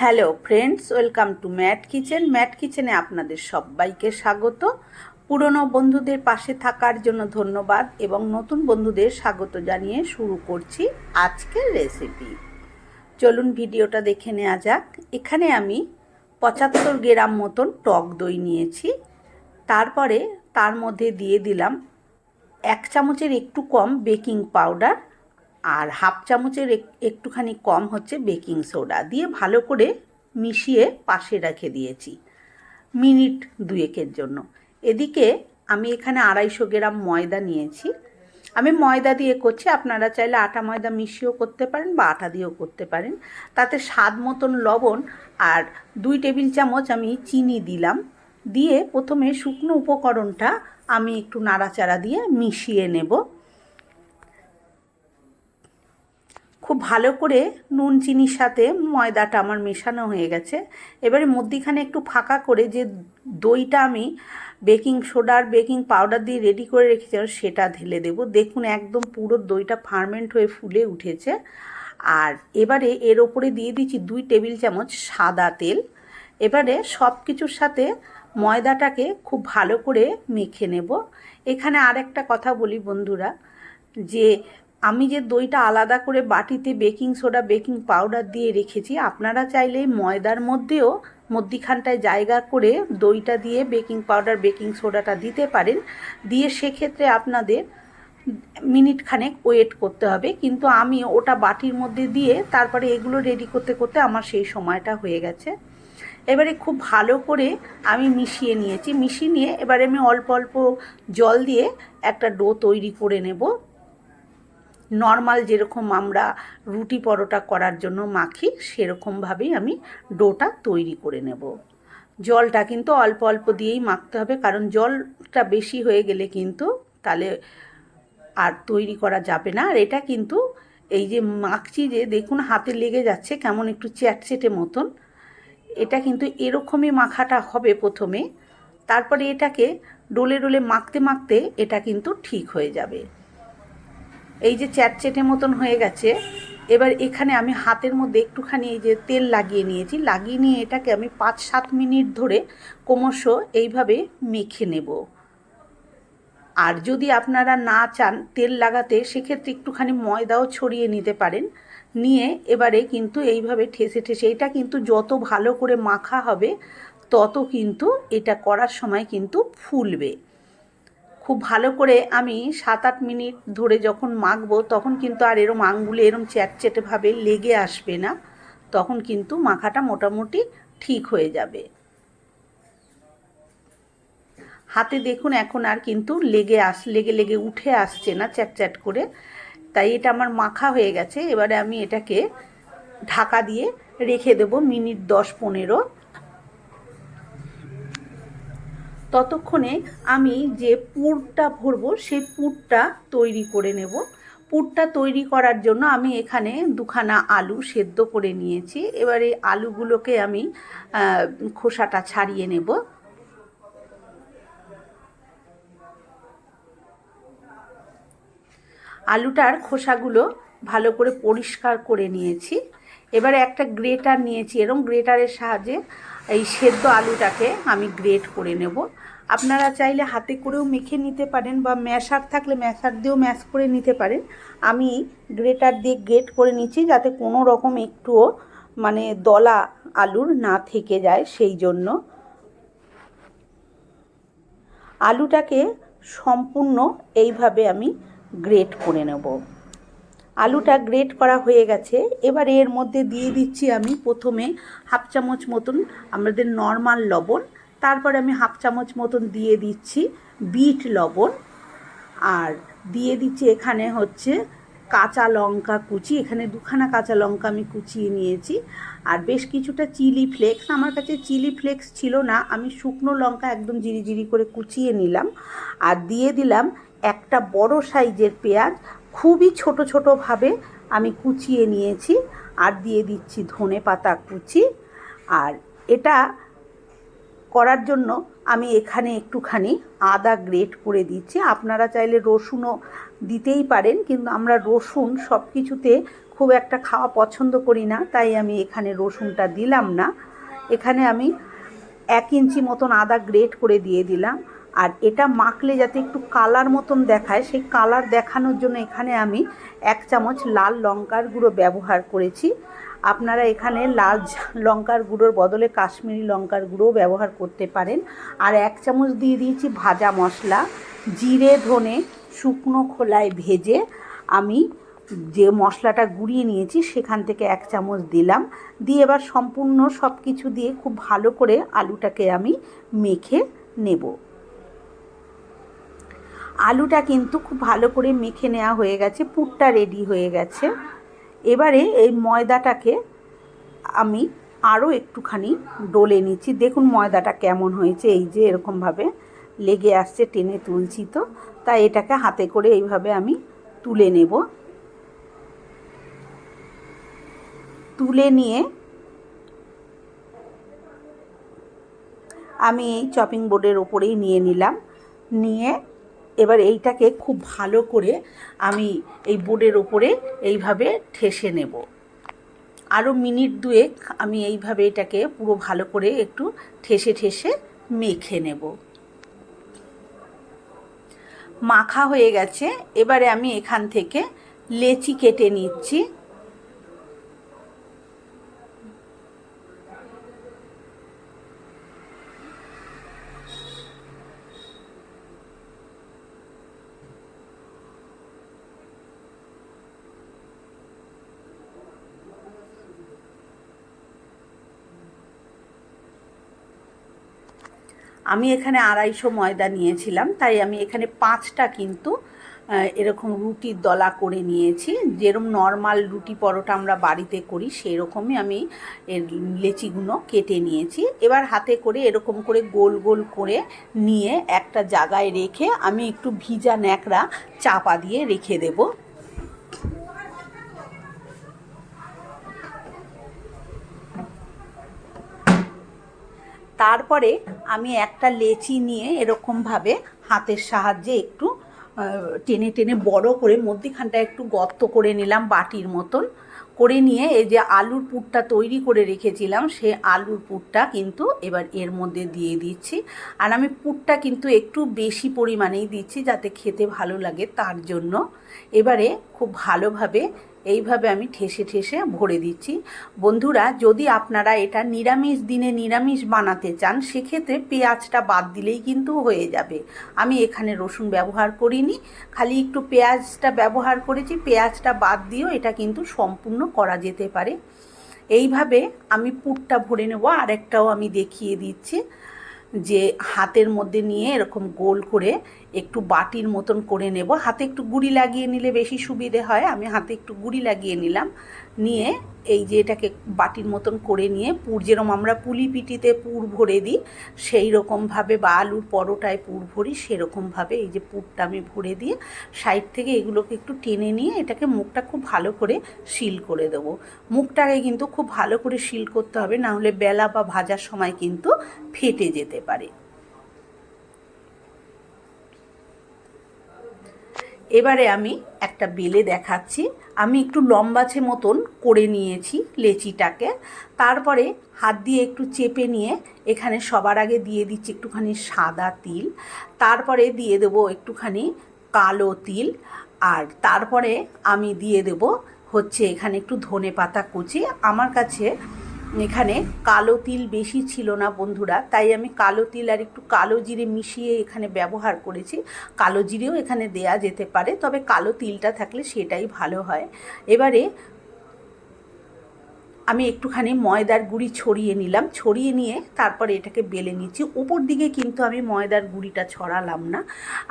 Hello friends, welcome to mat kitchen. Mat কিচেনে আপনাদের সবাইকে স্বাগত। পুরনো বন্ধুদের পাশে থাকার জন্য ধন্যবাদ এবং নতুন বন্ধুদের স্বাগত জানিয়ে শুরু করছি আজকের রেসিপি চলুন ভিডিওটা দেখে নেওয়া যাক। এখানে আমি পঁচাত্তর গ্রাম মতন টক দই নিয়েছি। তারপরে তার মধ্যে দিয়ে দিলাম এক চামচের একটু কম বেকিং পাউডার আর হাফ চামচের এক- একটুখানি কম হচ্ছে বেকিং সোডা দিয়ে ভালো করে মিশিয়ে পাশে রেখে দিয়েছি। মিনিট দুয়েকের জন্য। এদিকে আমি এখানে আড়াইশো গ্রাম ময়দা নিয়েছি। আমি ময়দা দিয়ে করছি, আপনারা চাইলে আটা ময়দা মিশিয়েও করতে পারেন বা আটা দিয়েও করতে পারেন। তাতে স্বাদ মতন লবণ আর দুই টেবিল চামচ আমি চিনি দিলাম। দিয়ে প্রথমে শুকনো উপকরণটা আমি একটু নাড়াচাড়া দিয়ে মিশিয়ে নেব। খুব ভালো করে নুন, চিনির সাথে ময়দাটা আমার মেশানো হয়ে গেছে। এবারে মধ্যিখানে একটু ফাঁকা করে যে দইটা আমি বেকিং সোডা আর বেকিং পাউডার দিয়ে রেডি করে রেখেছিলাম, সেটা ঢেলে দেবো। দেখুন একদম পুরো দইটা ফার্মেন্ট হয়ে ফুলে উঠেছে। আর এবারে এর ওপরে দিয়ে দিচ্ছি দুই টেবিল চামচ সাদা তেল। এবারে সব কিছুর সাথে ময়দাটাকে খুব ভালো করে মেখে নেব। এখানে আর একটা কথা বলি বন্ধুরা, যে আমি যে দইটা আলাদা করে বাটিতে বেকিং সোডা, বেকিং পাউডার দিয়ে রেখেছি, আপনারা চাইলে ময়দার মধ্যেও মধ্যিখানটায় জায়গা করে দইটা দিয়ে বেকিং পাউডার, বেকিং সোডাটা দিতে পারেন। দিয়ে সেক্ষেত্রে আপনাদের মিনিট খানেক ওয়েট করতে হবে। কিন্তু আমি ওটা বাটির মধ্যে দিয়ে তারপরে এগুলো রেডি করতে করতে আমার সেই সময়টা হয়ে গেছে। এবারে খুব ভালো করে আমি মিশিয়ে নিয়েছি। মিশিয়ে নিয়ে এবারে আমি অল্প অল্প জল দিয়ে একটা ডো তৈরি করে নেব। নর্মাল যেরকম আমরা রুটি পরোটা করার জন্য মাখি, সেরকমভাবেই আমি ডোটা তৈরি করে নেব। জলটা কিন্তু অল্প অল্প দিয়েই মাখতে হবে, কারণ জলটা বেশি হয়ে গেলে কিন্তু তাহলে আর তৈরি করা যাবে না। আর এটা কিন্তু এই যে মাখছি যে, দেখুন হাতে লেগে যাচ্ছে, কেমন একটু চ্যাটচেটে মতন। এটা কিন্তু এরকমই মাখাটা হবে প্রথমে, তারপরে এটাকে ডোলে ডোলে মাখতে মাখতে এটা কিন্তু ঠিক হয়ে যাবে। এই যে চ্যাটচেটে মতন হয়ে গেছে, এবার এখানে আমি হাতের মধ্যে একটুখানি এই যে তেল লাগিয়ে নিয়েছি, লাগিয়ে নিয়ে এটাকে আমি পাঁচ সাত মিনিট ধরে ক্রমশ এইভাবে মেখে নেব। আর যদি আপনারা না চান তেল লাগাতে, সেক্ষেত্রে একটুখানি ময়দাও ছড়িয়ে নিতে পারেন। নিয়ে এবারে কিন্তু এইভাবে ঠেসে ঠেসে, এটা কিন্তু যত ভালো করে মাখা হবে, তত কিন্তু এটা করার সময় কিন্তু ফুলবে। খুব ভালো করে আমি সাত আট মিনিট ধরে যখন মাখবো, তখন কিন্তু আর এরম আঙ্গুলে এরম চ্যাটচ্যাটেভাবে লেগে আসবে না। তখন কিন্তু মাখাটা মোটামুটি ঠিক হয়ে যাবে। হাতে দেখুন এখন আর কিন্তু লেগে আস, লেগে লেগে উঠে আসছে না চ্যাট চ্যাট করে। তাই এটা আমার মাখা হয়ে গেছে। এবারে আমি এটাকে ঢাকা দিয়ে রেখে দেব মিনিট দশ পনেরো ততক্ষণে আমি যে পুরটা ভরবো, সেই পুরটা তৈরি করে নেব। পুরটা তৈরি করার জন্য আমি এখানে দুখানা আলু সেদ্ধ করে নিয়েছি। এবার এই আলুগুলোকে আমি খোসাটা ছাড়িয়ে নেব। আলুটার খোসাগুলো ভালো করে পরিষ্কার করে নিয়েছি। এবারে একটা গ্রেটার নিয়েছি, এরম গ্রেটারের সাহায্যে এই সেদ্ধ আলুটাকে আমি গ্রেট করে নেব। আপনারা চাইলে হাতে করেও মেখে নিতে পারেন বা ম্যাশার থাকলে ম্যাশার দিয়েও ম্যাশ করে নিতে পারেন। আমি গ্রেটার দিয়ে গ্রেট করে নিচ্ছি যাতে কোনো রকম একটুও মানে দলা আলুর না থেকে যায় সেই জন্য। আলুটাকে সম্পূর্ণ এইভাবে আমি গ্রেট করে নেব। আলুটা গ্রেট করা হয়ে গেছে। এবার এর মধ্যে দিয়ে দিচ্ছি আমি প্রথমে হাফ চামচ মতন আমাদের নর্মাল লবণ, তারপরে আমি হাফ চামচ মতন দিয়ে দিচ্ছি বিট লবণ, আর দিয়ে দিচ্ছি এখানে হচ্ছে কাঁচা লঙ্কা কুচি। এখানে দুখানা কাঁচা লঙ্কা আমি কুচিয়ে নিয়েছি। আর বেশ কিছুটা চিলি ফ্লেক্স আমার কাছে চিলি ফ্লেক্স ছিল না, আমি শুকনো লঙ্কা একদম জিরি জিরি করে কুচিয়ে নিলাম। আর দিয়ে দিলাম একটা বড় সাইজের পেঁয়াজ খুবই ছোট ছোটোভাবে আমি কুচিয়ে নিয়েছি আর দিয়ে দিচ্ছি ধনে পাতা কুচি। আর এটা করার জন্য আমি এখানে একটুখানি আদা গ্রেট করে দিচ্ছি। আপনারা চাইলে রসুনও দিতেই পারেন, কিন্তু আমরা রসুন সব কিছুতে খুব একটা খাওয়া পছন্দ করি না, তাই আমি এখানে রসুনটা দিলাম না। এখানে আমি এক ইঞ্চি মতন আদা গ্রেট করে দিয়ে দিলাম। আর এটা মাখলে যাতে একটু কালার মতন দেখায়, সেই কালার দেখানোর জন্য এখানে আমি এক চামচ লাল লঙ্কার গুঁড়ো ব্যবহার করেছি। আপনারা এখানে লাল লঙ্কার গুঁড়োর বদলে কাশ্মীরি লঙ্কার গুঁড়োও ব্যবহার করতে পারেন। আর এক চামচ দিয়ে দিয়েছি ভাজা মশলা, জিরে, ধনে, শুকনো খোলায় ভেজে আমি যে মশলাটা গুঁড়িয়ে নিয়েছি সেখান থেকে এক চামচ দিলাম। দিয়ে এবার সম্পূর্ণ সব কিছু দিয়ে খুব ভালো করে আলুটাকে আমি মেখে নেব। আলুটা কিন্তু খুব ভালো করে মেখে নেওয়া হয়ে গেছে, পুরটা রেডি হয়ে গেছে। এবারে এই ময়দাটাকে আমি আরও একটুখানি ডলে নিচ্ছি। দেখুন ময়দাটা কেমন হয়েছে, এই যে এরকমভাবে লেগে আসছে, টেনে তুলছি তো। তাই এটাকে হাতে করে এইভাবে আমি তুলে নেব। তুলে নিয়ে আমি এই চপিং বোর্ডের ওপরেই নিয়ে নিলাম। নিয়ে এবার এইটাকে খুব ভালো করে আমি এই বোর্ডের ওপরে এইভাবে ঠেসে নেব। আরও মিনিট দুয়েক আমি এইভাবে এটাকে পুরো ভালো করে একটু ঠেসে ঠেসে মেখে নেব। মাখা হয়ে গেছে। এবারে আমি এখান থেকে লেচি কেটে নিচ্ছি। আমি এখানে আড়াইশো ময়দা নিয়েছিলাম, তাই আমি এখানে পাঁচটা কিন্তু এরকম রুটির দলা করে নিয়েছি। যেরকম নর্মাল রুটি পরোটা আমরা বাড়িতে করি সেই রকমই আমি এর লেচিগুলো কেটে নিয়েছি। এবার হাতে করে এরকম করে গোল গোল করে নিয়ে একটা জায়গায় রেখে আমি একটু ভিজা ন্যাকড়া চাপা দিয়ে রেখে দেবো। তারপরে আমি একটা লেচি নিয়ে এরকমভাবে হাতের সাহায্যে একটু টেনে টেনে বড় করে মধ্যিখানটা একটু গর্ত করে নিলাম বাটির মতন। করে নিয়ে এই যে আলুর পুরটা তৈরি করে রেখেছিলাম, সে আলুর পুরটা কিন্তু এবার এর মধ্যে দিয়ে দিচ্ছি। আর আমি পুরটা কিন্তু একটু বেশি পরিমাণেই দিচ্ছি যাতে খেতে ভালো লাগে তার জন্য। এবারে খুব ভালোভাবে এইভাবে আমি ঠেসে ঠেসে ভরে দিচ্ছি। বন্ধুরা, যদি আপনারা এটা নিরামিষ দিনে নিরামিষ বানাতে চান, সেক্ষেত্রে পেঁয়াজটা বাদ দিলেই কিন্তু হয়ে যাবে। আমি এখানে রসুন ব্যবহার করিনি, খালি একটু পেঁয়াজটা ব্যবহার করেছি। পেঁয়াজটা বাদ দিয়েও এটা কিন্তু সম্পূর্ণ করা যেতে পারে। এইভাবে আমি পুরটা ভরে নেব। আরেকটাও আমি দেখিয়ে দিচ্ছি যে হাতের মধ্যে নিয়ে এরকম গোল করে একটু বাটির মতন করে নেব। হাতে একটু গুড়ি লাগিয়ে নিলে বেশি সুবিধে হয়। আমি হাতে একটু গুড়ি লাগিয়ে নিলাম। নিয়ে এই যে এটাকে বাটির মতন করে নিয়ে পুর, যেরকম আমরা পুলি পিটিতে পুর ভরে দিই, সেই রকমভাবে বা আলুর পরোটায় পুর ভরি সেরকমভাবে এই যে পুরটা আমি ভরে দিয়ে সাইড থেকে এগুলোকে একটু টেনে নিয়ে এটাকে মুখটা খুব ভালো করে সিল করে দেবো। মুখটাকে কিন্তু খুব ভালো করে সিল করতে হবে, না হলে বেলা বা ভাজার সময় কিন্তু ফেটে যেতে পারে। এবারে আমি একটা বেলে দেখাচ্ছি। আমি একটু লম্বাছে মতন করে নিয়েছি লেচিটাকে। তারপরে হাত দিয়ে একটু চেপে নিয়ে এখানে সবার আগে দিয়ে দিচ্ছি একটুখানি সাদা তিল। তারপরে দিয়ে দেবো একটুখানি কালো তিল। আর তারপরে আমি দিয়ে দেব হচ্ছে এখানে একটু ধনে পাতা কুচি। আমার কাছে এখানে কালো তিল বেশি ছিল না বন্ধুরা, তাই আমি কালো তিল আর একটু কালো জিরে মিশিয়ে এখানে ব্যবহার করেছি। কালো জিরেও এখানে দেয়া যেতে পারে, তবে কালো তিলটা থাকলে সেটাই ভালো হয়। এবারে আমি একটুখানি ময়দার গুঁড়ি ছড়িয়ে নিলাম, ছড়িয়ে নিয়ে তারপরে এটাকে বেলে নিচ্ছি। উপর দিকে কিন্তু আমি ময়দার গুঁড়িটা ছড়ালাম না,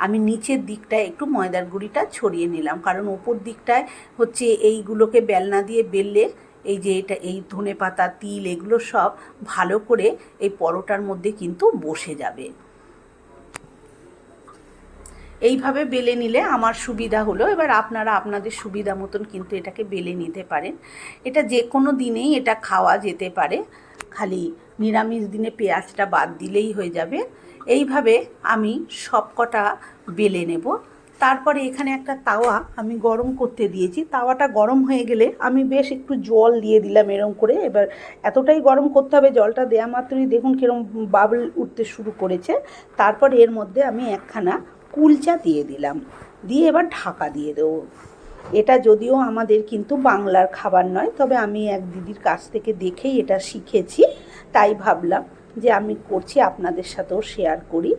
আমি নিচের দিকটায় একটু ময়দার গুঁড়িটা ছড়িয়ে নিলাম, কারণ ওপর দিকটায় হচ্ছে এইগুলোকে বেলনা দিয়ে বেললে এই যে এটা, এই ধনে পাতা, তিল, এগুলো সব ভালো করে এই পরোটার মধ্যে কিন্তু বসে যাবে। এইভাবে বেলে নিলে আমার সুবিধা হলো। এবার আপনারা আপনাদের সুবিধা মতন কিন্তু এটাকে বেলে নিতে পারেন। এটা যে কোনো দিনেই এটা খাওয়া যেতে পারে। খালি নিরামিষ দিনে পেঁয়াজটা বাদ দিলেই হয়ে যাবে। এইভাবে আমি সব কটা বেলে নেব। তারপরে এখানে একটা তাওয়া আমি গরম করতে দিয়েছি। তাওয়াটা গরম হয়ে গেলে আমি বেশ একটু জল দিয়ে দিলাম এরম করে। এবার এতটাই গরম করতে হবে, জলটা দেওয়া মাত্রই দেখুন কিরম বাবল উঠতে শুরু করেছে। তারপর এর মধ্যে আমি একখানা কুলচা দিয়ে দিলাম। দিয়ে এবার ঢাকা দিয়ে দেবো। এটা যদিও আমাদের কিন্তু বাংলার খাবার নয়, তবে আমি এক দিদির কাছ থেকে দেখেই এটা শিখেছি। তাই ভাবলাম যে আমি করছি, আপনাদের সাথেও শেয়ার করি।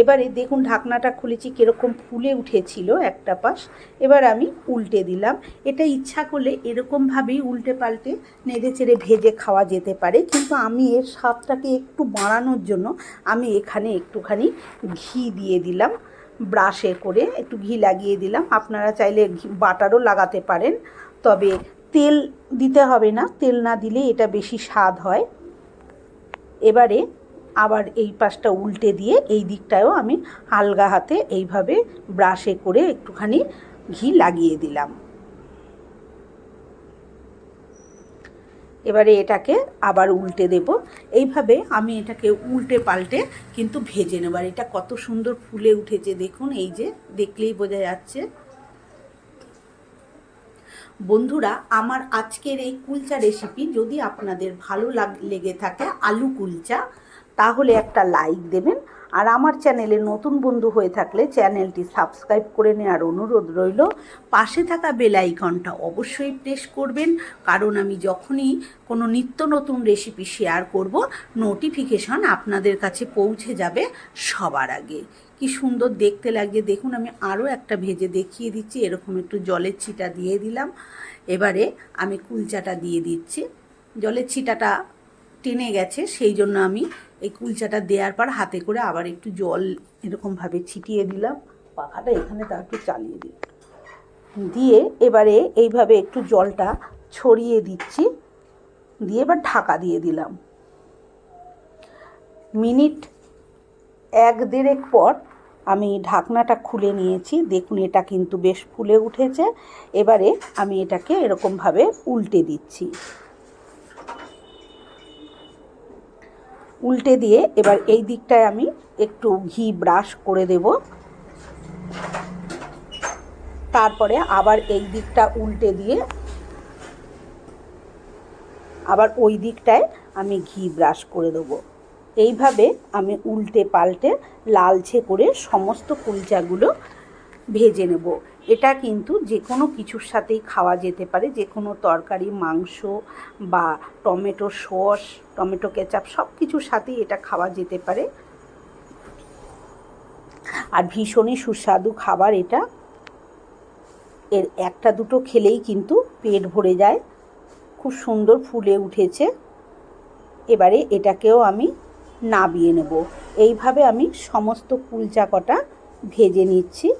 এবারে দেখুন ঢাকনাটা খুলেছি কীরকম ফুলে উঠেছিল একটা পাশ। এবার আমি উল্টে দিলাম। এটা ইচ্ছা করলে এরকমভাবেই উল্টে পাল্টে নেড়ে চেড়ে ভেজে খাওয়া যেতে পারে। কিন্তু আমি এর স্বাদটাকে একটু বাড়ানোর জন্য আমি এখানে একটুখানি ঘি দিয়ে দিলাম, ব্রাশে করে একটু ঘি লাগিয়ে দিলাম। আপনারা চাইলে বাটারও লাগাতে পারেন, তবে তেল দিতে হবে না। তেল না দিলে এটা বেশি স্বাদ হয়। এবারে আবার এই পাশটা উল্টে দিয়ে এই দিকটায়ও আমি হালকা হাতে এইভাবে ব্রাশে করে একটুখানি ঘি লাগিয়ে দিলাম। এবারে এটাকে আবার উল্টে দেব। এইভাবে আমি এটাকে উল্টে পাল্টে কিন্তু ভেজে নেব। আর এটা কত সুন্দর ফুলে উঠেছে, দেখুন, এই যে দেখলেই বোঝা যাচ্ছে। বন্ধুরা, আমার আজকের এই কুলচা রেসিপি যদি আপনাদের ভালো লাগ, লেগে থাকে, আলু কুলচা তাহলে একটা লাইক দেবেন। আর আমার চ্যানেলে নতুন বন্ধু হয়ে থাকলে চ্যানেলটি সাবস্ক্রাইব করে নেওয়ার অনুরোধ রইল। পাশে থাকা বেল আইকনটা অবশ্যই প্রেস করবেন। কারণ আমি যখনই কোনো নিত্য নতুন রেসিপি শেয়ার করব নোটিফিকেশন আপনাদের কাছে পৌঁছে যাবে সবার আগে। কি সুন্দর দেখতে লাগছে। দেখুন, আমি আরও একটা ভেজে দেখিয়ে দিচ্ছি। এরকম একটু জলের ছিটা দিয়ে দিলাম। এবারে আমি কুলচাটা দিয়ে দিচ্ছি। জলের ছিটাটা টেনে গেছে, সেই জন্য আমি এই কুলচাটা দেওয়ার পর হাতে করে আবার একটু জল এরকমভাবে ছিটিয়ে দিলাম, পাখাটা এখানে তা একটু চালিয়ে দিই দিয়ে এবারে এইভাবে একটু জলটা ছড়িয়ে দিচ্ছি, দিয়ে এবার ঢাকা দিয়ে দিলাম। মিনিট এক দেড়েক পর আমি ঢাকনাটা খুলে নিয়েছি, দেখুন এটা কিন্তু বেশ ফুলে উঠেছে, এবারে আমি এটাকে এরকমভাবে উল্টে দিচ্ছি। উল্টে দিয়ে এবার এই দিকটায় আমি একটু ঘি ব্রাশ করে দেব। তারপরে আবার এই দিকটা উল্টে দিয়ে আবার ওই দিকটায় আমি ঘি ব্রাশ করে দেবো। এইভাবে আমি উল্টে পাল্টে লালচে করে সমস্ত কুলচাগুলো ভেজে নেব। এটা কিন্তু যে কোনো কিছুর সাথেই খাওয়া যেতে পারে। যে কোনো তরকারি, মাংস বা টমেটো সস, টমেটো কেচাপ সব কিছুর সাথেই এটা খাওয়া যেতে পারে। আর ভীষণই সুস্বাদু খাবার এটা। এর একটা দুটো খেলেই কিন্তু পেট ভরে যায়। খুব সুন্দর ফুলে উঠেছে। এবারে এটাকেও আমি নাবিয়ে নেব। এইভাবে আমি সমস্ত কুলচা কটা ভেজে নিচ্ছি।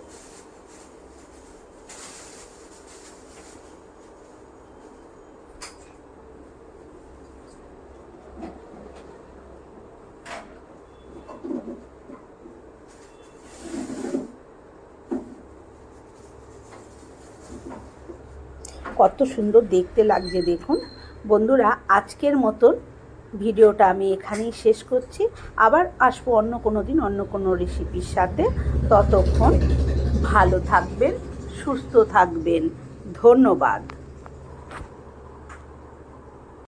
কত সুন্দর দেখতে লাগছে দেখুন। বন্ধুরা, আজকের মতন ভিডিওটা আমি এখানেই শেষ করছি। আবার আসব অন্য কোনো দিন, অন্য কোনো রেসিপির সাথে। ততক্ষণ ভালো থাকবেন, সুস্থ থাকবেন। ধন্যবাদ।